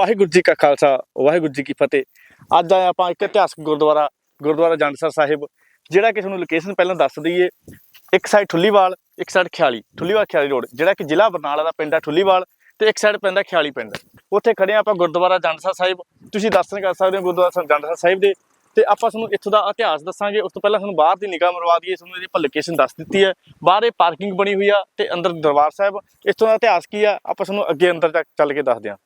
ਵਾਹਿਗੁਰੂ ਜੀ ਕਾ ਖਾਲਸਾ, ਵਾਹਿਗੁਰੂ ਜੀ ਕੀ ਫਤਿਹ। ਅੱਜ ਆਏ ਆਪਾਂ ਇੱਕ ਇਤਿਹਾਸਕ ਗੁਰਦੁਆਰਾ ਗੁਰਦੁਆਰਾ ਜੰਡਸਰ ਸਾਹਿਬ, ਜਿਹੜਾ ਕਿ ਤੁਹਾਨੂੰ ਲੋਕੇਸ਼ਨ ਪਹਿਲਾਂ ਦੱਸ ਦਈਏ। ਇੱਕ ਸਾਈਡ ਠੁੱਲੀਵਾਲ, ਇੱਕ ਸਾਈਡ ਖਿਆਲੀ, ਠੁੱਲੀਵਾਲ ਖਿਆਲੀ ਰੋਡ ਜਿਹੜਾ ਕਿ ਜ਼ਿਲ੍ਹਾ ਬਰਨਾਲਾ ਦਾ ਪਿੰਡ ਹੈ ਠੁੱਲੀਵਾਲ ਤੇ ਇੱਕ ਸਾਈਡ ਪੈਂਦਾ ਖਿਆਲੀ ਪਿੰਡ। ਉੱਥੇ ਖੜੇ ਹਾਂ ਆਪਾਂ ਗੁਰਦੁਆਰਾ ਜੰਡਸਰ ਸਾਹਿਬ। ਤੁਸੀਂ ਦਰਸ਼ਨ ਕਰ ਸਕਦੇ ਹੋ ਗੁਰਦੁਆਰਾ ਜੰਡਸਰ ਸਾਹਿਬ ਦੇ। ਤੇ ਆਪਾਂ ਤੁਹਾਨੂੰ ਇੱਥੋਂ ਦਾ ਇਤਿਹਾਸ ਦੱਸਾਂਗੇ, ਉਸ ਤੋਂ ਪਹਿਲਾਂ ਤੁਹਾਨੂੰ ਬਾਹਰ ਦੀ ਨਿਗਾਹ ਮਰਵਾ ਦਈਏ, ਤੁਹਾਨੂੰ ਇਹਦੀ ਆਪਾਂ ਲੋਕੇਸ਼ਨ ਦੱਸ ਦਿੱਤੀ ਹੈ। ਬਾਹਰ ਇਹ ਪਾਰਕਿੰਗ ਬਣੀ ਹੋਈ ਆ ਤੇ ਅੰਦਰ ਦਰਬਾਰ ਸਾਹਿਬ। ਇੱਥੋਂ ਦਾ ਇਤਿਹਾਸ ਕੀ ਆ? ਆਪਾਂ ਤੁਹਾਨੂੰ ਅੱਗੇ ਅੰਦਰ ਚੱਲ ਕੇ ਦੱਸਦੇ ਹਾਂ।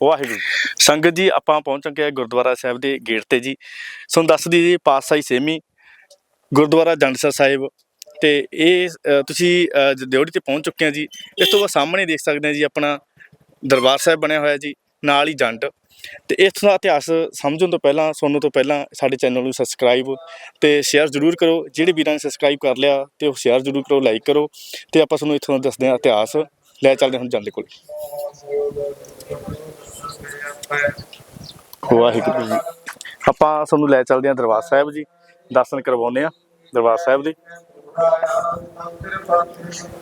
ਵਾਹਿਗੁਰੂ ਸੰਗਤ ਜੀ ਆਪਾਂ ਪਹੁੰਚ ਚੁੱਕੇ ਹਾਂ ਗੁਰਦੁਆਰਾ ਸਾਹਿਬ ਦੇ ਗੇਟ ਤੇ ਜੀ। ਤੁਹਾਨੂੰ ਦੱਸ ਦਈਏ ਜੀ ਪਾਤਸ਼ਾਹੀ ਸੇਮੀ ਗੁਰਦੁਆਰਾ ਜੰਡਸਰ ਸਾਹਿਬ ਤੇ ਇਹ ਤੁਸੀਂ ਅ, ਦਿਓੜੀ ਤੇ ਪਹੁੰਚ ਚੁੱਕੇ ਆ ਜੀ। ਇਸ ਤੋਂ ਬਾਅਦ ਸਾਹਮਣੇ ਦੇਖ ਸਕਦੇ ਆ ਜੀ ਆਪਣਾ ਦਰਬਾਰ ਸਾਹਿਬ ਬਣਿਆ ਹੋਇਆ ਜੀ ਨਾਲ ਹੀ ਜੰਡ। ਤੇ ਇਸ ਦਾ ਇਤਿਹਾਸ ਸਮਝਣ ਤੋਂ ਪਹਿਲਾਂ ਸੁਣਨ ਤੋਂ ਪਹਿਲਾਂ ਸਾਡੇ ਚੈਨਲ ਨੂੰ ਸਬਸਕ੍ਰਾਈਬ ਤੇ ਸ਼ੇਅਰ ਜ਼ਰੂਰ ਕਰੋ। ਜਿਹੜੇ ਵੀਰਾਂ ਨੇ ਸਬਸਕ੍ਰਾਈਬ ਕਰ ਲਿਆ ਤੇ ਉਹ ਸ਼ੇਅਰ ਜ਼ਰੂਰ ਕਰੋ ਲਾਈਕ ਕਰੋ ਤੇ ਆਪਾਂ ਤੁਹਾਨੂੰ ਇੱਥੋਂ ਦਾ ਦੱਸਦੇ ਹਾਂ ਇਤਿਹਾਸ। ਲੈ ਚੱਲਦੇ ਹਾਂ ਹੁਣ ਜੰਡ ਕੋਲ। ਵਾਹਿਗੁਰੂ ਜੀ। ਆਪਾਂ ਤੁਹਾਨੂੰ ਲੈ ਚੱਲਦੇ ਹਾਂ ਦਰਬਾਰ ਸਾਹਿਬ ਜੀ। ਦਰਸ਼ਨ ਕਰਵਾਉਂਦੇ ਆ ਦਰਬਾਰ ਸਾਹਿਬ ਦੇ।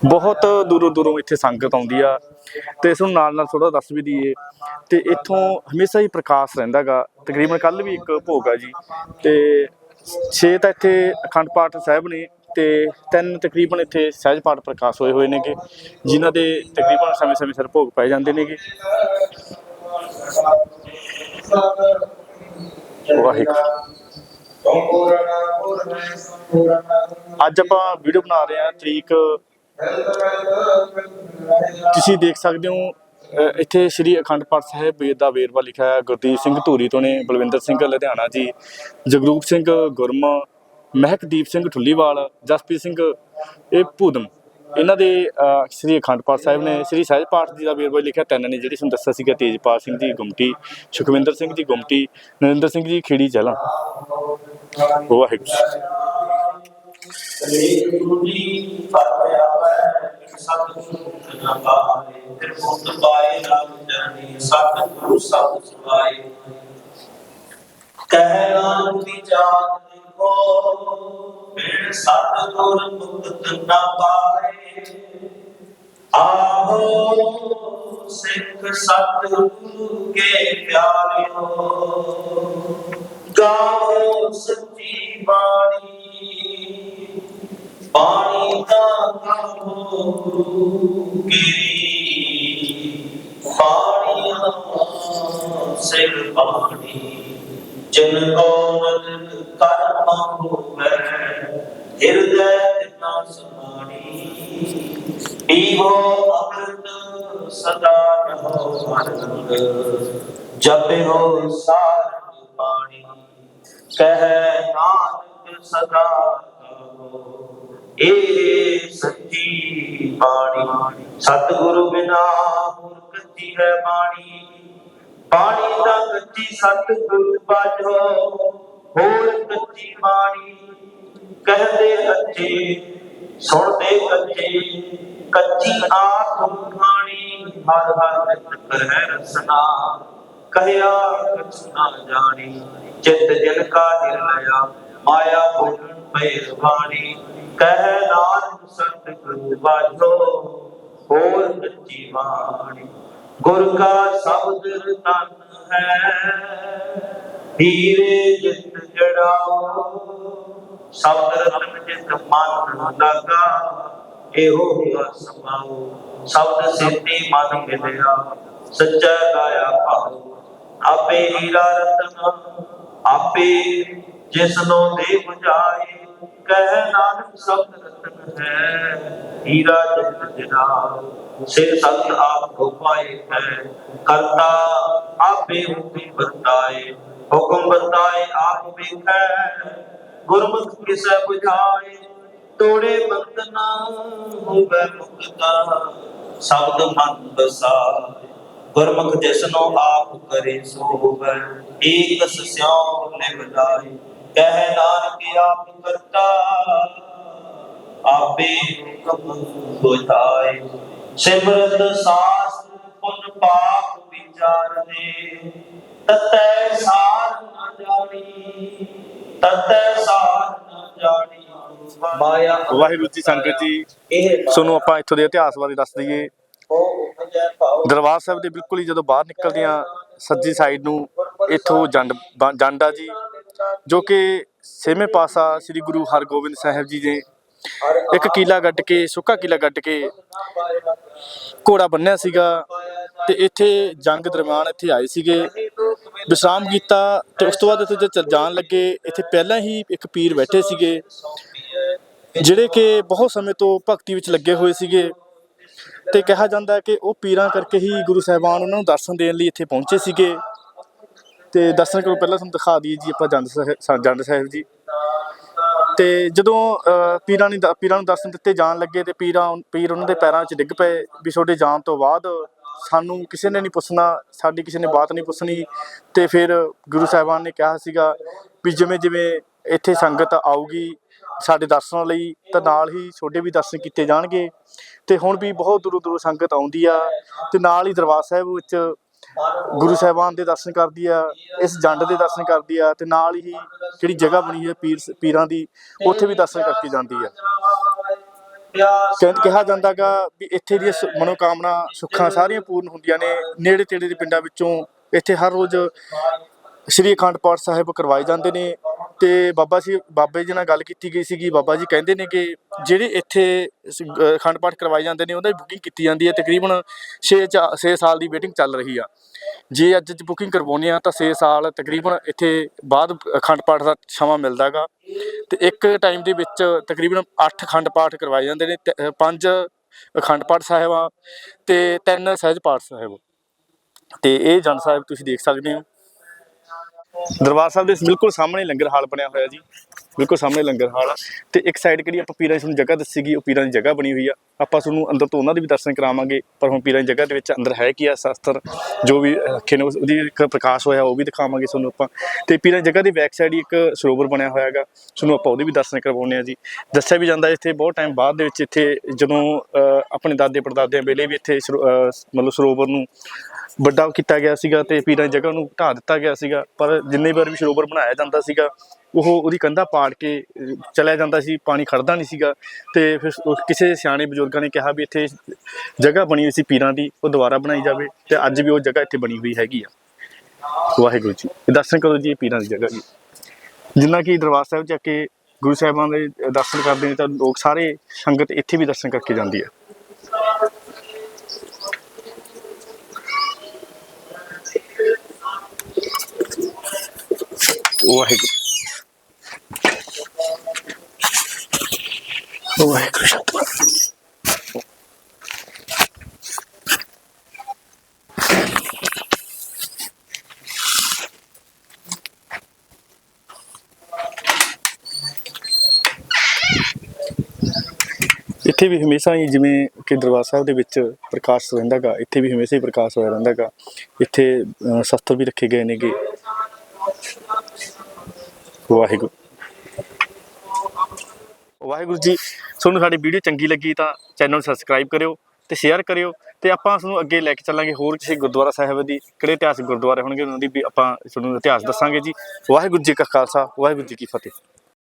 ਬਹੁਤ ਦੂਰੋਂ ਦੂਰੋਂ ਇੱਥੇ ਸੰਗਤ ਆਉਂਦੀ ਆ। ਤੇ ਇਸ ਨੂੰ ਨਾਲ ਨਾਲ ਥੋੜਾ ਦੱਸ ਵੀ ਦਈਏ। ਤੇ ਇੱਥੋਂ ਹਮੇਸ਼ਾ ਹੀ ਪ੍ਰਕਾਸ਼ ਰਹਿੰਦਾਗਾ। ਤਕਰੀਬਨ ਕੱਲ ਵੀ ਇੱਕ ਭੋਗ ਆ ਜੀ। ਤੇ 6 ਤਾਂ ਇੱਥੇ ਅਖੰਡ ਪਾਠ ਸਾਹਿਬ ਨੇ ਤੇ ਤਿੰਨ ਤਕਰੀਬਨ ਇੱਥੇ ਸਹਿਜ ਪਾਠ ਪ੍ਰਕਾਸ਼ ਹੋਏ ਹੋਏ ਨੇਗੇ। ਜਿਨ੍ਹਾਂ ਦੇ ਤਕਰੀਬਨ ਸਮੇਂ ਸਮੇਂ ਸਿਰ ਭੋਗ ਪਾਏ ਜਾਂਦੇ ਨੇਗੇ। ਵਾਹਿਗੁਰੂ। ਅੱਜ ਆਪਾਂ ਵੀਡੀਓ ਬਣਾ ਰਹੇ ਹਾਂ ਤਰੀਕ ਤੁਸੀਂ ਦੇਖ ਸਕਦੇ ਹੋ ਇੱਥੇ ਸ੍ਰੀ ਅਖੰਡ ਪਾਠ ਸਾਹਿਬ ਵੇਦ ਦਾ ਵੇਰਵਾ ਲਿਖਿਆ ਹੈ। ਗੁਰਦੀਪ ਸਿੰਘ ਧੂਰੀ ਤੋਂ ਨੇ, ਬਲਵਿੰਦਰ ਸਿੰਘ ਲੁਧਿਆਣਾ ਜੀ, ਜਗਰੂਪ ਸਿੰਘ ਗੁਰਮ, ਮਹਿਕਦੀਪ ਸਿੰਘ ਠੁੱਲੀਵਾਲ, ਜਸਪ੍ਰੀਤ ਸਿੰਘ ਇਹ ਭੂਦਮ। ਇਹਨਾਂ ਦੇ ਸ੍ਰੀ ਅਖੰਡ ਪਾਠ ਸਾਹਿਬ ਨੇ ਸ੍ਰੀ ਸਹਿਜ ਪਾਠ ਜੀ ਦਾ ਵੇਰਵਾ ਲਿਖਿਆ, ਤਿੰਨ ਨੇ, ਜਿਹੜੀ ਤੁਹਾਨੂੰ ਦੱਸਿਆ ਸੀਗਾ, ਤੇਜਪਾਲ ਸਿੰਘ ਜੀ, ਗੁਮਟੀ, ਸੁਖਵਿੰਦਰ ਸਿੰਘ ਜੀ, ਗੁਮਟੀ, ਨਰਿੰਦਰ ਸਿੰਘ ਜੀ, ਖੇੜੀ ਚਲਾ ਵਾਹਿਗੁਰੂ ਗੁਰੂ ਜੀ ਫਤਿਹ। ਸਤਿਗੁਰੂ ਨਾ ਪਾਵੇ ਫਿਰ ਮੁਕਤ ਪਾਏ ਨਾਮ ਜਨੀ ਸਤਿਗੁਰੂ ਸਭ ਸੁਭਾਏ ਕਹਿ ਨਾਮ ਦੀ ਜਾਤ ਦੇਖੋ ਫਿਰ ਸਤਿਗੁਰ ਮੁਕਤ ਨਾ ਪਾਏ ਆਹੋ ਸਿੱਖ ਸਤਿਗੁਰੂ ਕੇ ਪਿਆਰਿਓ ਗਾਓ ਸੱਚੀ ਬਾਣੀ ਬਾਣੀ ਦਾ ਗਾਓ ਗੁਰੂ ਕੀ ਬਾਣੀ ਸਿਰ ਬਾਣੀ ਜਨ ਕੋ ਮਨ ਕਰਮ ਹੋਵੇ ਪੀਵੋ ਅੰਮ੍ਰਿਤ ਸਦਾ ਰਹੋ ਆਨੰਦ ਜਪੇ ਹੋ ਪਾਣੀ, ਕਹਿ ਨਾਨਕ ਸਦਾ ਕਹੋ ਇਹ ਸੱਚੀ ਬਾਣੀ, ਸਤਿਗੁਰੂ ਬਿਨਾ ਹੋਰ ਕੱਚੀ ਹੈ ਬਾਣੀ। ਬਾਣੀ ਦਾ ਕੱਚੀ ਸਤਿਗੁਰ ਬਾਝੋ, ਹੋਰ ਕੱਚੀ ਬਾਣੀ। ਕਹਦੇ ਕੱਚੇ ਸੁਣਦੇ ਕੱਚੇ ਕੱਚੀ ਆਖ ਖਾਣੀ ਹਰ ਹਰ ਨਿਤ ਕਰਹਿ ਰਸਨਾ। ਕਹਿਆ, ਕਛ ਨਾ ਜਾਣੀ, ਚਿਤ ਜਨ ਕਾ ਹਿਰਲਿਆ ਮਾਇਆ ਬੋਲਣ ਪੈ ਬਾਣੀ ਕਹਿ, ਨਾਨਕ ਸਤਿਗੁਰ ਬਾਝੋ ਹੋਰ ਕੱਚੀ ਬਾਣੀ। ਗੁਰ ਕਾ ਸ਼ਬਦ ਤਨ ਹੈ, ਹੀਰੇ ਜਿਤ ਜੜਾਓ। ਸ਼ਬਦ ਰਤਨ ਜਿਤ ਮਨ ਲਗਾ ਇਹੋ ਹੋਆ ਸਮਾਓ ਸ਼ਬਦ ਸਿੱਧੀ ਮਨ ਮਿਲਿਆ, ਸੱਚਾ ਗਾਇਆ ਭਾਉ। ਆਪੇ ਹੀਰਾ ਰਤਨ, ਆਪੇ ਜਿਸਨੋ ਦੇ 부ਝਾਏ ਕਹਿ ਨਾਨਕ ਸ਼ਬਦ ਰਤਨ ਹੈ। ਹੀਰਾ ਜਿਤ ਜੜਾ ਸਿਰ ਸਤ ਆਪ ਕੋ ਪਾਏ ਹੈ। ਕਰਤਾ ਆਪੇ ਹੁਕਮ ਵਰਤਾਏ ਹੁਕਮ ਵਰਤਾਏ ਆਪ ਵੇਖੈ। ਗੁਰਮੁਖ ਕਿਸੈ 부 ਝਾਏ ਤੋੜੇ ਬੰਦਨਾ ਹੋਵੇ ਮੁਕਤਾ। ਸ਼ਬਦ ਮਨ ਬਸਾਏ ਗੁਰਮੁਖ ਜਿਸਨੋ ਆਪ ਕਰੇ ਸੋ ਹੋਵੇ ਏਕ ਸਿਉ ਲਿਵ ਲਾਏ ਕਹਿ ਨਾਨਕ ਆਪ ਕਰਤਾ। ਆਪੇ ਹੁਕਮ ਬੁਝਾਏ ਸਿਮਰਤ ਸਾਸ ਪੁਨ ਪਾਪ ਵਿਚਾਰਦੇ ਤਤੈ ਸਾਰ ਨ ਜਾਣੀ, ਤਤੈ ਸਾਰ ਵਾਹਿਗੁਰੂ ਜੀ ਸੰਗਤ ਜੀ ਤੁਹਾਨੂੰ ਆਪਾਂ ਇੱਥੋਂ ਦੇ ਇਤਿਹਾਸ ਬਾਰੇ ਦੱਸ ਦਈਏ। ਦਰਬਾਰ ਸਾਹਿਬ ਦੇ ਬਿਲਕੁਲ ਹੀ ਜਦੋਂ ਬਾਹਰ ਨਿਕਲਦੇ ਆ ਸੱਜੀ ਸਾਈਡ ਨੂੰ ਇੱਥੋਂ ਜੰਡ ਜੰਡ ਜੀ ਜੋ ਕਿ ਛੇਵੇਂ ਪਾਸਾ ਸ੍ਰੀ ਗੁਰੂ ਹਰਗੋਬਿੰਦ ਸਾਹਿਬ ਜੀ ਨੇ ਇੱਕ ਕੀਲਾ ਗੱਡ ਕੇ ਸੁੱਕਾ ਕੀਲਾ ਗੱਡ ਕੇ ਘੋੜਾ ਬੰਨਿਆ ਸੀਗਾ ਤੇ ਇੱਥੇ ਜੰਗ ਦਰਮਿਆਨ ਇੱਥੇ ਆਏ ਸੀਗੇ। ਵਿਸ਼ਰਾਮ ਕੀਤਾ ਤੇ ਉਸ ਤੋਂ ਬਾਅਦ ਇੱਥੇ ਜਦ ਜਾਣ ਲੱਗੇ ਇੱਥੇ ਪਹਿਲਾਂ ਹੀ ਇੱਕ ਪੀਰ ਬੈਠੇ ਸੀਗੇ। ਜਿਹੜੇ ਕਿ ਬਹੁਤ ਸਮੇਂ ਤੋਂ ਭਗਤੀ ਵਿੱਚ ਲੱਗੇ ਹੋਏ ਸੀਗੇ ਤੇ ਕਿਹਾ ਜਾਂਦਾ ਹੈ ਕਿ ਉਹ ਪੀਰਾਂ ਕਰਕੇ ਹੀ ਗੁਰੂ ਸਾਹਿਬਾਨ ਉਹਨਾਂ ਨੂੰ ਦਰਸ਼ਨ ਦੇਣ ਲਈ ਇੱਥੇ ਪਹੁੰਚੇ ਸੀਗੇ। ਤੇ ਦਰਸ਼ਨ ਕਰੋ, ਪਹਿਲਾਂ ਤੁਹਾਨੂੰ ਦਿਖਾ ਦਈਏ ਜੀ ਆਪਾਂ ਜੰਡ ਸਾਹਿਬ ਸਾ- ਜੰਡ ਸਾਹਿਬ ਜੀ। ਤੇ ਜਦੋਂ ਪੀਰਾਂ ਨੇ ਦ- ਪੀਰਾਂ ਨੂੰ ਦਰਸ਼ਨ ਦਿੱਤੇ ਜਾਣ ਲੱਗੇ ਤੇ ਪੀਰਾਂ, ਪੀਰ ਉਹਨਾਂ ਦੇ ਪੈਰਾਂ 'ਚ ਡਿੱਗ ਪਏ ਵੀ ਤੁਹਾਡੇ ਜਾਣ ਤੋਂ ਬਾਅਦ ਸਾਨੂੰ ਕਿਸੇ ਨੇ ਨਹੀਂ ਪੁੱਛਣਾ, ਸਾਡੀ ਕਿਸੇ ਨੇ ਬਾਤ ਨਹੀਂ ਪੁੱਛਣੀ। ਤੇ ਫਿਰ ਗੁਰੂ ਸਾਹਿਬਾਨ ਨੇ ਕਿਹਾ ਸੀਗਾ ਵੀ ਜਿਵੇਂ ਜਿਵੇਂ ਇੱਥੇ ਸੰਗਤ ਆਊਗੀ ਸਾਡੇ ਦਰਸ਼ਨਾਂ ਲਈ ਤਾਂ ਨਾਲ ਹੀ ਤੁਹਾਡੇ ਵੀ ਦਰਸ਼ਨ ਕੀਤੇ ਜਾਣਗੇ। ਤੇ ਹੁਣ ਵੀ ਬਹੁਤ ਦੂਰੋਂ ਦੂਰੋਂ ਸੰਗਤ ਆਉਂਦੀ ਆ ਤੇ ਨਾਲ ਹੀ ਦਰਬਾਰ ਸਾਹਿਬ ਵਿੱਚ ਗੁਰੂ ਸਾਹਿਬਾਨ ਦੇ ਦਰਸ਼ਨ ਕਰਦੀ ਆ, ਇਸ ਜੰਡ ਦੇ ਦਰਸ਼ਨ ਕਰਦੀ ਆ ਤੇ ਨਾਲ ਹੀ ਜਿਹੜੀ ਜਗ੍ਹਾ ਬਣੀ ਹੈ ਪੀਰ ਪੀਰਾਂ ਦੀ, ਉੱਥੇ ਵੀ ਦਰਸ਼ਨ ਕਰਕੇ ਜਾਂਦੀ ਆ। ਕਹਿ- ਕਿਹਾ ਜਾਂਦਾਗਾ ਵੀ ਇੱਥੇ ਦੀਆਂ ਸ- ਮਨੋਕਾਮਨਾ, ਸੁੱਖਾਂ ਸਾਰੀਆਂ ਪੂਰਨ ਹੁੰਦੀਆਂ ਨੇ। ਨੇੜੇ ਤੇੜੇ ਦੇ ਪਿੰਡਾਂ ਵਿੱਚੋਂ ਇੱਥੇ ਹਰ ਰੋਜ਼ ਸ੍ਰੀ ਅਖੰਡ ਪਾਠ ਸਾਹਿਬ ਕਰਵਾਏ ਜਾਂਦੇ ਨੇ। ਤੇ ਬਾਬਾ ਜੀ ਬਾਬੇ ਜੀ ਨਾਲ ਗੱਲ ਕੀਤੀ ਗਈ ਸੀਗੀ। ਬਾਬਾ ਜੀ ਕਹਿੰਦੇ ਨੇ ਕਿ ਜਿਹੜੇ ਇੱਥੇ ਸ- ਅਖੰਡ ਪਾਠ ਕਰਵਾਏ ਜਾਂਦੇ ਨੇ ਉਹਦੀ ਬੁਕਿੰਗ ਕੀਤੀ ਜਾਂਦੀ ਹੈ। ਤਕਰੀਬਨ 6 6 ਸਾਲ ਦੀ ਵੇਟਿੰਗ ਚੱਲ ਰਹੀ ਆ। ਜੇ ਅੱਜ ਬੁਕਿੰਗ ਕਰਵਾਉਂਦੇ ਆ ਤਾਂ 6 ਸਾਲ ਤਕਰੀਬਨ ਇੱਥੇ ਬਾਅਦ ਅਖੰਡ ਪਾਠ ਦਾ ਸਮਾਂ ਮਿਲਦਾਗਾ ਤੇ ਇੱਕ ਟਾਈਮ ਦੇ ਵਿੱਚ ਤਕਰੀਬਨ 8 ਅਖੰਡ ਪਾਠ ਕਰਵਾਏ ਜਾਂਦੇ ਨੇ ਤੇ, ਪੰਜ ਅਖੰਡ ਪਾਠ ਸਾਹਿਬ ਆ ਤੇ ਤਿੰਨ ਸਹਿਜ ਪਾਠ ਸਾਹਿਬ। ਤੇ ਇਹ ਜਨ ਸਾਹਿਬ ਤੁਸੀਂ ਦੇਖ ਸਕਦੇ ਹੋ। ਦਰਬਾਰ ਸਾਹਿਬ ਦੇ ਬਿਲਕੁਲ ਸਾਹਮਣੇ ਲੰਗਰ ਹਾਲ ਬਣਿਆ ਹੋਇਆ ਜੀ। ਬਿਲਕੁਲ ਸਾਹਮਣੇ ਲੰਗਰ ਹਾਲ ਆ। ਤੇ ਇੱਕ ਸਾਈਡ ਕਿਹੜੀ ਆਪਾਂ ਪੀਰਾਂ ਦੀ ਤੁਹਾਨੂੰ ਜਗ੍ਹਾ ਦੱਸੀ ਗਈ ਉਹ ਪੀਰਾਂ ਦੀ ਜਗ੍ਹਾ ਬਣੀ ਹੋਈ ਆ। ਆਪਾਂ ਤੁਹਾਨੂੰ ਅੰਦਰ ਤੋਂ ਉਹਨਾਂ ਦੇ ਵੀ ਦਰਸ਼ਨ ਕਰਾਵਾਂਗੇ ਪਰ ਹੁਣ ਪੀਰਾਂ ਦੀ ਜਗ੍ਹਾ ਦੇ ਵਿੱਚ ਅੰਦਰ ਹੈ ਕੀ ਆ ਸ਼ਸਤਰ? ਜੋ ਵੀ ਰੱਖੇ ਨੇ ਉਹਦੀ ਇੱਕ ਪ੍ਰਕਾਸ਼ ਹੋਇਆ ਉਹ ਵੀ ਦਿਖਾਵਾਂਗੇ ਤੁਹਾਨੂੰ ਆਪਾਂ। ਤੇ ਪੀਰਾਂ ਦੀ ਜਗ੍ਹਾ ਦੀ ਬੈਕ ਸਾਈਡ ਹੀ ਇੱਕ ਸਰੋਵਰ ਬਣਿਆ ਹੋਇਆ ਹੈਗਾ। ਤੁਹਾਨੂੰ ਆਪਾਂ ਉਹਦੇ ਵੀ ਦਰਸ਼ਨ ਕਰਵਾਉਣੇ ਆ ਜੀ। ਦੱਸਿਆ ਵੀ ਜਾਂਦਾ ਇੱਥੇ ਬਹੁਤ ਟਾਈਮ ਬਾਅਦ ਦੇ ਵਿੱਚ ਇੱਥੇ ਜਦੋਂ ਅਹ, ਆਪਣੇ ਦਾਦੇ ਪੜਦਾਦਿਆਂ ਵੇਲੇ ਵੀ ਇੱਥੇ ਸਰੋ- ਮਤਲਬ ਸਰੋਵਰ ਨੂੰ ਵੱਡਾ ਕੀਤਾ ਗਿਆ ਸੀਗਾ ਤੇ ਪੀਰਾਂ ਦੀ ਜਗ੍ਹਾ ਨੂੰ ਢਾਹ ਦਿੱਤਾ ਗਿਆ ਸੀਗਾ, ਪਰ ਜਿੰਨੇ ਵਾਰ ਵੀ ਸਰੋਵਰ ਬਣਾਇਆ ਜਾਂਦਾ ਸੀਗਾ, ਉਹ ਉਹਦੀ ਕੰਧਾ ਪਾੜ ਕੇ ਚਲਿਆ ਜਾਂਦਾ ਸੀ, ਪਾਣੀ ਖੜਦਾ ਨਹੀਂ ਸੀਗਾ ਤੇ ਫਿਰ ਕਿਸੇ ਸਿਆਣੇ ਬਜ਼ੁਰਗਾਂ ਨੇ ਕਿਹਾ ਵੀ ਇੱਥੇ ਜਗ੍ਹਾ ਬਣੀ ਹੋਈ ਸੀ ਪੀਰਾਂ ਦੀ, ਉਹ ਦੁਬਾਰਾ ਬਣਾਈ ਜਾਵੇ ਤੇ ਅੱਜ ਵੀ ਉਹ ਜਗ੍ਹਾ ਇੱਥੇ ਬਣੀ ਹੋਈ ਹੈਗੀ ਆ। ਵਾਹਿਗੁਰੂ ਜੀ ਦਰਸ਼ਨ ਕਰੋ ਜੀ ਇਹ ਪੀਰਾਂ ਦੀ ਜਗ੍ਹਾ ਜੀ। ਜਿੰਨਾ ਕਿ ਦਰਬਾਰ ਸਾਹਿਬ ਜਾ ਕੇ ਗੁਰੂ ਸਾਹਿਬਾਨ ਦੇ ਦਰਸ਼ਨ ਕਰਦੇ ਨੇ ਤਾਂ ਲੋਕ ਸਾਰੇ ਸੰਗਤ ਇੱਥੇ ਵੀ ਦਰਸ਼ਨ ਕਰਕੇ ਜਾਂਦੀ ਹੈ ਵਾਹਿਗੁਰੂ। ਵਾਹਿਗੁਰੂ ਸਤਿਨਾਮ ਇੱਥੇ ਵੀ ਹਮੇਸ਼ਾ ਹੀ ਜਿਵੇਂ ਕਿ ਦਰਬਾਰ ਸਾਹਿਬ ਦੇ ਵਿੱਚ ਪ੍ਰਕਾਸ਼ ਰਹਿੰਦਾਗਾ ਇੱਥੇ ਵੀ ਹਮੇਸ਼ਾ ਹੀ ਪ੍ਰਕਾਸ਼ ਹੋਇਆ ਰਹਿੰਦਾਗਾ ਇੱਥੇ ਸ਼ਸਤਰ ਵੀ ਰੱਖੇ ਗਏ ਨੇਗੇ। ਵਾਹਿਗੁਰੂ। ਵਾਹਿਗੁਰੂ ਜੀ, ਤੁਹਾਨੂੰ ਸਾਡੀ ਵੀਡੀਓ ਚੰਗੀ ਲੱਗੀ ਤਾਂ ਚੈਨਲ ਨੂੰ ਸਬਸਕ੍ਰਾਈਬ ਕਰਿਓ ਤੇ ਸ਼ੇਅਰ ਕਰਿਓ ਤੇ ਆਪਾਂ ਤੁਹਾਨੂੰ ਅੱਗੇ ਲੈ ਕੇ ਚੱਲਾਂਗੇ ਹੋਰ ਕਿਸੇ ਗੁਰਦੁਆਰਾ ਸਾਹਿਬ ਦੀ ਕਿਹੜੇ ਇਤਿਹਾਸਿਕ ਗੁਰਦੁਆਰੇ ਹੋਣਗੇ ਉਹਨਾਂ ਦੀ ਵੀ ਆਪਾਂ ਤੁਹਾਨੂੰ ਇਤਿਹਾਸ ਦੱਸਾਂਗੇ ਜੀ। ਵਾਹਿਗੁਰੂ ਜੀ ਕਾ ਖਾਲਸਾ, ਵਾਹਿਗੁਰੂ ਜੀ ਕੀ ਫਤਿਹ।